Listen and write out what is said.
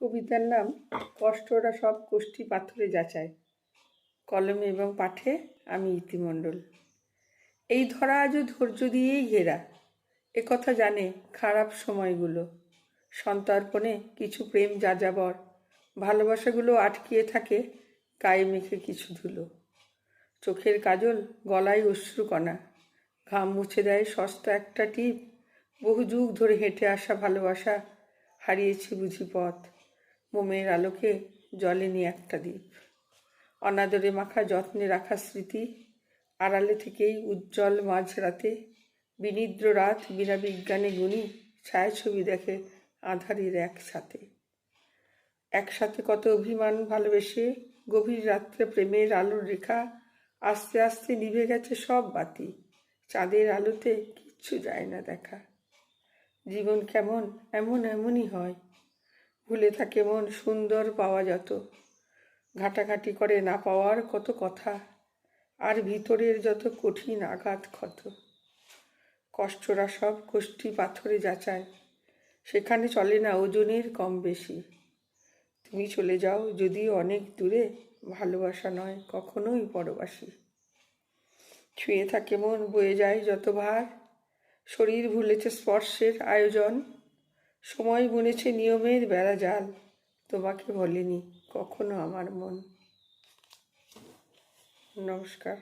কবিতার নাম কষ্টরা সব কোষ্ঠী পাথরে যাচায়। কলমে এবং পাঠে আমি ইতিমণ্ডল। এই ধরা আজও ধৈর্য দিয়েই ঘেরা। একথা জানে খারাপ সময়গুলো। সন্তর্পণে কিছু প্রেম যাযাবর। ভালোবাসাগুলো আটকিয়ে থাকে গায়ে মেখে কিছু ধুলো। চোখের কাজল গলায় অশ্রুকণা। ঘাম মুছে দেয় সস্তা একটা টিপ। বহু যুগ ধরে হেঁটে আসা ভালোবাসা হারিয়েছি বুঝি পথ। মোমের আলোকে জলেনি একটা দ্বীপ। অনাদরে মাখা যত্নে রাখা স্মৃতি, আড়ালে থেকেই উজ্জ্বল মাঝরাতে বিনিদ্র রাত বিনা বিজ্ঞানে গুণী ছায়াছবি দেখে আধারের একসাথে একসাথে কত অভিমান ভালোবেসে গভীর রাত্রে প্রেমের আলোর রেখা আস্তে আস্তে নিভে গেছে সব বাতি, চাঁদের আলোতে কিচ্ছু যায় না দেখা। জীবন কেমন এমন এমনই হয় ভুলে থাকে মন সুন্দর পাওয়া যত। ঘাটাঘাটি করে না পাওয়ার কত কথা, আর ভিতরের যত কঠিন আঘাত ক্ষত। কষ্টরা সব কোষ্ঠী পাথরে যাচায়, সেখানে চলে না ওজনের কম বেশি। তুমি চলে যাও যদিও অনেক দূরে, ভালোবাসা নয় কখনোই পরবাসী। ছুঁয়ে থাকে মন বয়ে যায় যত ভার শরীর ভুলেছে স্পর্শের আয়োজন সময় বুনেছে নিয়মের বেড়া জাল। তোমাকে বলেনি কখনো আমার মন। নমস্কার।